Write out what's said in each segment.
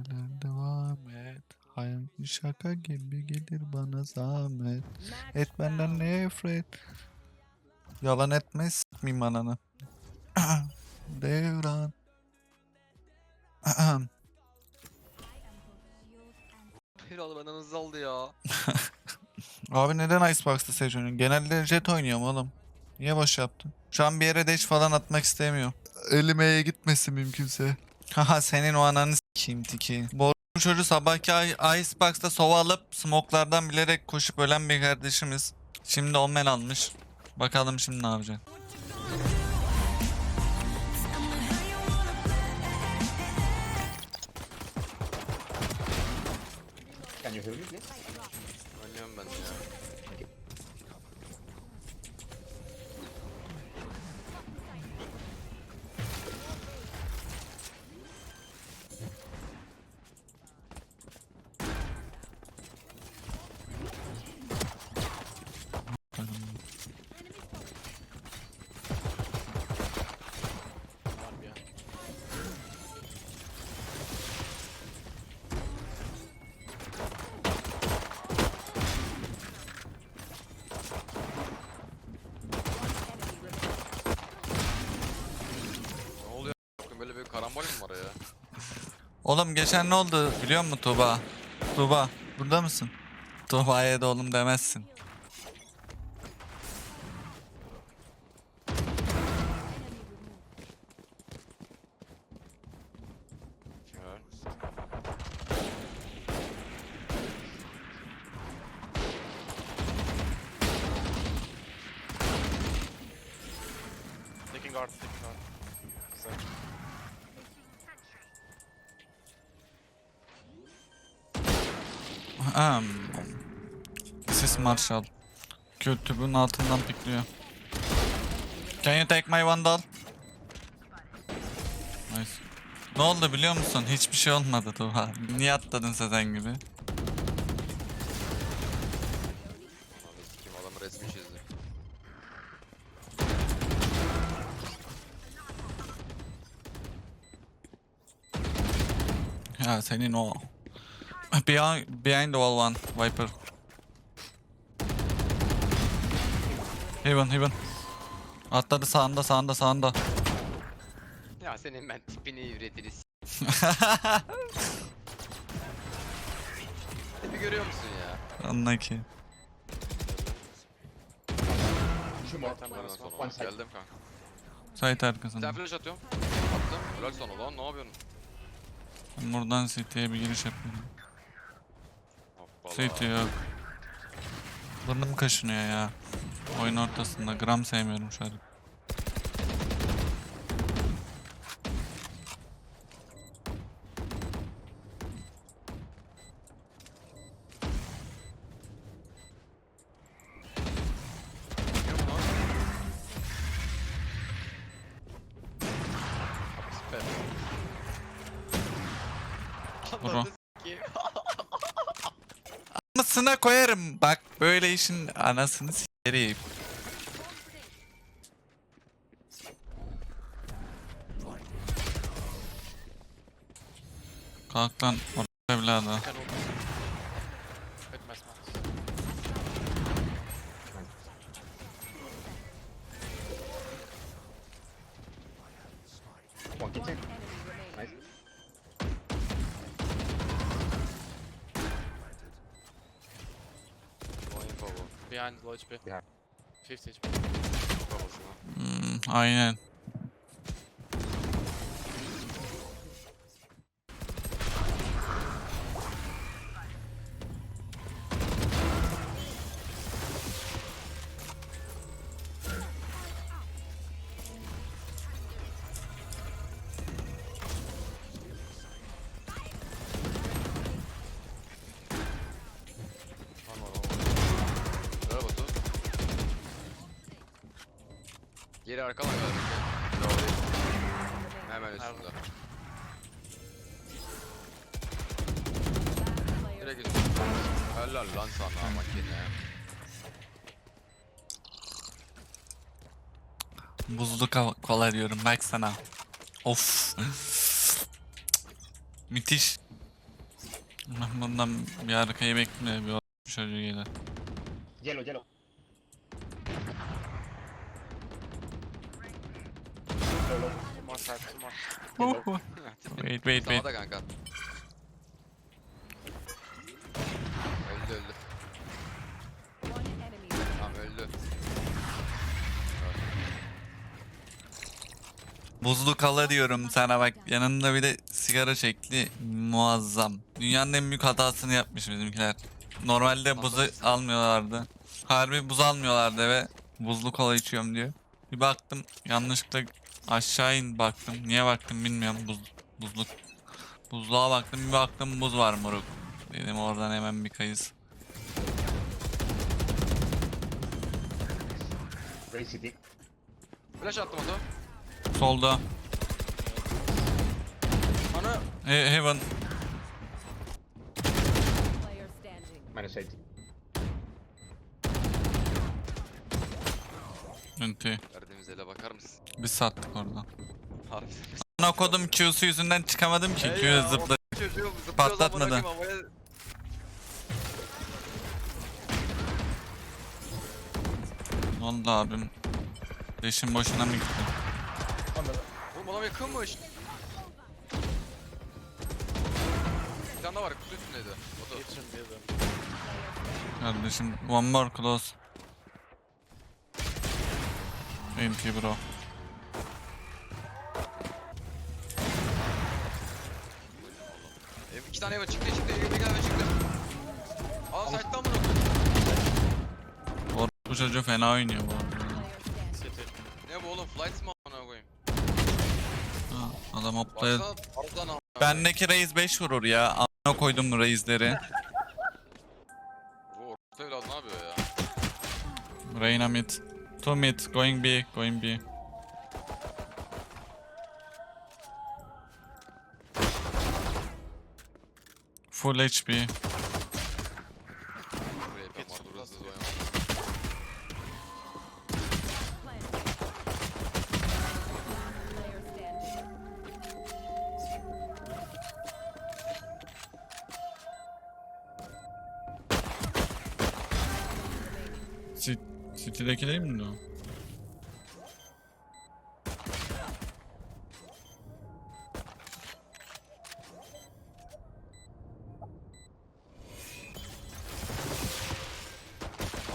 Neler devam et. Hayat şaka gibi gelir bana zahmet. Et benden nefret. Yalan etme s**meyim ananı. Devran. Hayır benden hızlı aldı ya. Abi neden Icebox'ta Sage oynuyorsun? Genelde Jet oynuyorum oğlum. Niye boş yaptın? Şu an bir yere dash falan atmak istemiyorum. Elimeye gitmesin mümkünse. Haha senin o ananı s**eyim tiki. Bu çocuğu sabahki Icebox'ta sova alıp smoke'lardan bilerek koşup ölen bir kardeşimiz. Şimdi omen almış. Bakalım şimdi ne yapacak. Can you heal me, please? Karambol mi var ya? Oğlum geçen ne oldu biliyor musun Tuğba? Tuğba burada mısın? Tuğba'ya da oğlum demezsin. Ahem. Sis Marshall. Kültübün altından pikliyor. Can you take my vandal? Nice. Ne oldu biliyor musun? Hiçbir şey olmadı Tuğba. Niye atladın Sezen gibi? Sikeyim adam resmi çizdi. Ya senin o. Behind, behind the wall one. Viper. Heaven, heaven. Atladı sağında, sağında, sağında. Ya senin ben tipini üretiriz. Tipi görüyor musun ya? More. Tam Ondan bana side. geldim kanka. Sen arkasında. flash atıyorum. Attım. Helal sana lan ne yapıyorsun? Ben Buradan City'ye bir giriş yapıyorum. City yok. Burnum kaşınıyor ya. Oyun ortasında. Gram sevmiyorum şu an. Bro. Anasına koyarım. Bak böyle işin anasını s**ereyim. Kalk lan orada evladı. Behind low HP. Behind. 50 HP. Hmm, aynen. Geri gel. Bravo değil. Hemen üstünde. Direkt üstünde. Helal lan sana makine. Buzlu kola diyorum baksana. Of. Müthiş. Bundan bir arkayı bekle bir o- çocuğu gelir. Yellow, yellow. Low, low. More side, two more. wait wait wait. Sağda kanka. Öldü öldü. One. Tamam öldü. Buzlu kala diyorum sana bak yanında bir de sigara şekli muazzam. Dünyanın en büyük hatasını yapmış bizimkiler. Normalde buzu almıyorlardı. Harbi buz almıyorlardı ve buzlu kola içiyorum diyor. Bir baktım yanlışlıkla aşağı in baktım. Niye baktım bilmiyorum buz, buzluk. Buzluğa baktım bir baktım buz var moruk. Dedim oradan hemen bir kayız. City. Flash attım oto. Solda. Ana. He- Heaven. Player standing. Minus 80. Ünti. Verdiğimiz ele bakar mısın? Biz sattık oradan. Harbi. Ana kodum Q'su yüzünden çıkamadım ki. Hey Q ya, zıpla. o Çocuğu zıplıyor Patlatmadı. lan, bırakayım havaya- Ne oldu abim? Leşin boşuna mı gitti? Oğlum adam yakınmış. Bir tane daha var kutu üstündeydi. Near them. Kardeşim one more close. NT bro. Ev iki tane eve çıktı çıktı eve eve çıktı. Aa site'dan bunu. Bu çocuğu fena oynuyor bu arada. Ne bu oğlum flight mı amına koyayım? Ha, adam hoplaya... Baksana tarzdan amına. Bendeki Reis 5 vurur ya. Amına koydum Reis'leri. Bu orta evlat ne yapıyor ya? Reyna mid. Two mid. Going B. Going B. Full HP. City'deki değil mi o?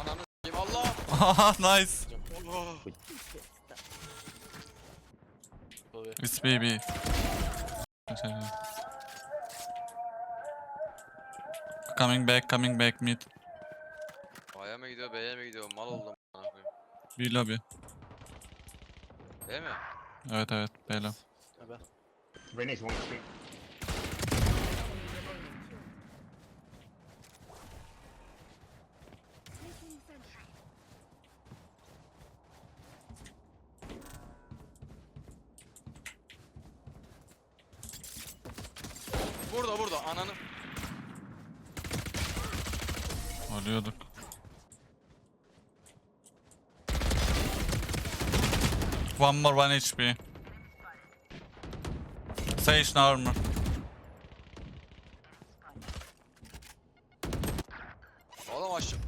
Ananı s**eyim Allah. Haha nice. It's baby. Coming back, coming back mid. A'ya mı gidiyor B'ye mi gidiyor? Mal oldum amına koyayım. Bir lobby. Değil mi? Evet evet beyler. Maybe. Reyna is one screen. Burada burada ananı. Ölüyorduk. One more one HP. Sage no armor. Adam aşağı.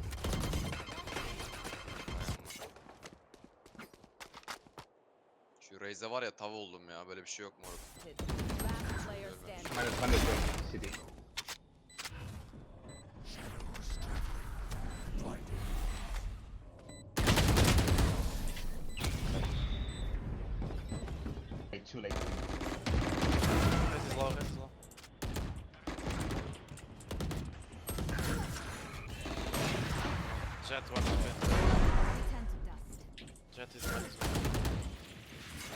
Şu Raze'de var ya tav oldum ya böyle bir şey yok mu orada? Last player standing. Minus 120 city. Wait, too late. Hit is low, hit is low. Jet one HP. Jet is red.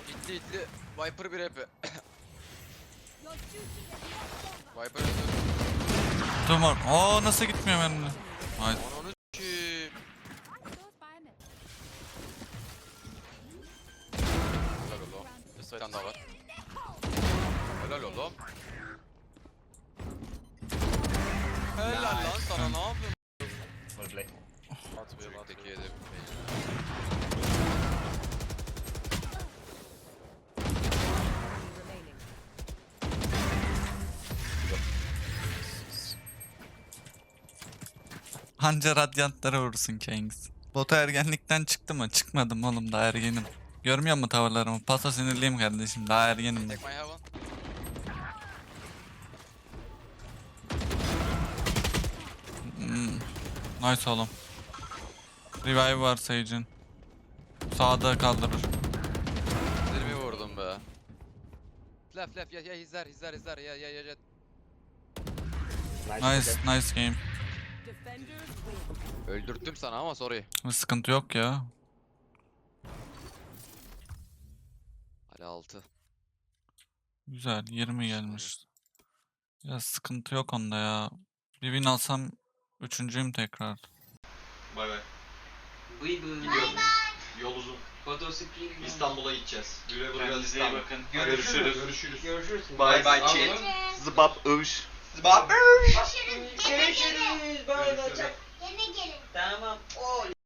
İtti itti. Viper bir EP. Viper öldü. More. Oo nasıl gitmiyor benimle? Nice. Anca radyantlara vurursun Kings. Bota ergenlikten çıktı mı? Çıkmadım oğlum daha ergenim. Görmüyor musun tavırlarımı? Paso sinirliyim kardeşim. Daha ergenim. my heaven. Hmm. Nice oğlum. Revive var Sage'in. Sağda kaldırır. 20 vurdum be. Left left yeah yeah he's there he's there he's there yeah yeah yeah. yeah. Nice, nice game. Defenders. Öldürttüm sana ama sorry. Sıkıntı yok ya. Hadi 6. Güzel 20 gelmiş. Ya sıkıntı yok onda ya. Bir win alsam üçüncüyüm tekrar. Bay bay. Bıy bıy. Yol uzun. İstanbul'a gideceğiz. Güle güle Kendinize iyi İstanbul. bakın. Görüşürüz. Görüşürüz. Görüşürüz. Bay bay chat. mı? Zıbap övüş. Görüşürüz. Bay bay. Görüşürüz. Tamam. Oy.